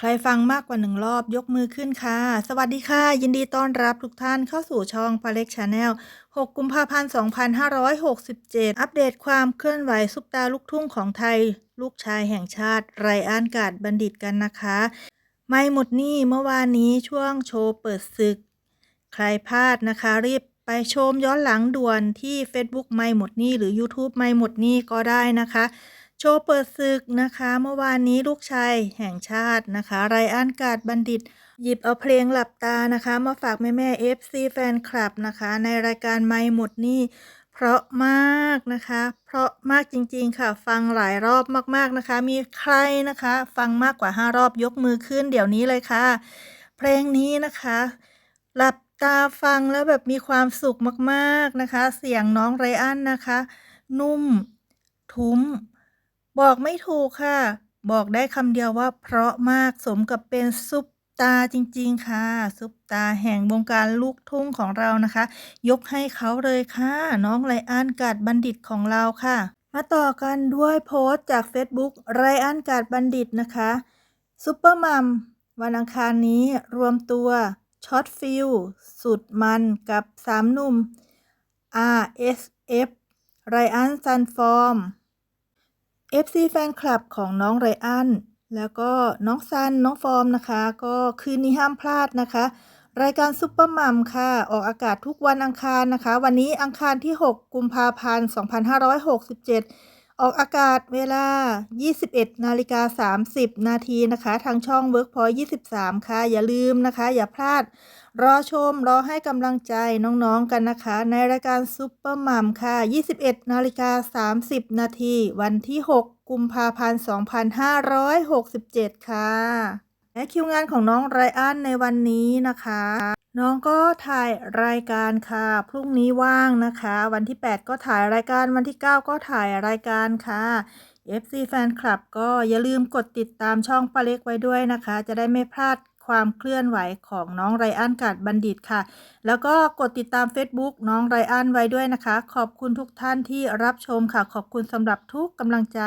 ใครฟังมากกว่าหนึ่งรอบยกมือขึ้นค่ะ สวัสดีค่ะ ยินดีต้อนรับทุกท่านเข้าสู่ช่องพาเล็กชาแนล 6 กุมภาพันธ์ 2567 อัปเดตความเคลื่อนไหวซุปตาลูกทุ่งของไทย ลูกชายแห่งชาติ ไรอันกาดบัณฑิตกันนะคะ ไม่หมดนี้เมื่อวานนี้ช่วงโชว์เปิดศึก ใครพลาดนะคะรีบไปชมย้อนหลังด่วนที่ Facebook ไม่หมดนี้หรือ YouTube ไม่หมดนี้ก็ได้นะคะ โชว์เปิดศึกนะคะ เมื่อวานนี้ลูกชายแห่งชาตินะคะ ไรอันกาดบัณฑิต หยิบเอาเพลงหลับตานะคะ มาฝากแม่แม่ FC แฟนคลับนะคะ ในรายการไม่หมดนี้เพราะมากนะคะ เพราะมากจริงๆค่ะ ฟังหลายรอบมากๆนะคะ มีใครนะคะ ฟังมากกว่า 5 รอบยกมือขึ้นเดี๋ยวนี้เลยค่ะ เพลงนี้นะคะ หลับตาฟังแล้วแบบมีความสุขมากๆนะคะ เสียงน้องไรอันนะคะ นุ่มทุ้ม บอกไม่ถูกค่ะ บอกได้คำเดียวว่าเพราะมากสมกับเป็นซุปตาจริงๆค่ะ ซุปตาแห่งวงการลูกทุ่งของเรานะคะ ยกให้เขาเลยค่ะ น้องไรอันกาดบัณฑิตของเราค่ะ มาต่อกันด้วยโพสต์จาก Facebook ไรอันกาดบัณฑิตนะคะซุปเปอร์มัมวันอังคารนี้รวมตัวช็อตฟิลสุดมันกับสามหนุ่ม RSF ไรอันซันฟอร์ม FC แฟนคลับของน้องไรอันแล้วก็น้องซันน้องฟอร์มนะคะ ก็คืนนี้ห้ามพลาดนะคะ รายการซุปเปอร์มัมค่ะ ออกอากาศทุกวันอังคารนะคะ วันนี้อังคารที่ 6 กุมภาพันธ์ 2567 ออกอากาศเวลา 21 นาฬิกา 30 นาทีนะคะ ทางช่อง Workpoint 23 ค่ะ อย่าลืมนะคะ อย่าพลาด รอชม รอให้กำลังใจน้องๆกันนะคะ ในรายการซุปเปอร์มัมค่ะ 21 นาฬิกา 30 นาที วันที่ 6 กุมภาพันธ์ 2567 ค่ะ และคิวงานของน้องไรอันในวันนี้นะคะ น้องก็ถ่ายรายการค่ะ พรุ่งนี้ว่างนะคะ วันที่ 8 ก็ถ่ายรายการวันที่ 9 ก็ถ่ายรายการค่ะ FC แฟนคลับก็อย่าลืมกดติดตามช่องปาเล็กไว้ด้วยนะคะ จะได้ไม่พลาดความเคลื่อนไหวของน้องไรอันกาดบัณฑิตค่ะ แล้วก็กดติดตาม Facebook น้องไรอันไว้ด้วยนะคะ ขอบคุณทุกท่านที่รับชมค่ะ ขอบคุณสำหรับทุกกำลังใจ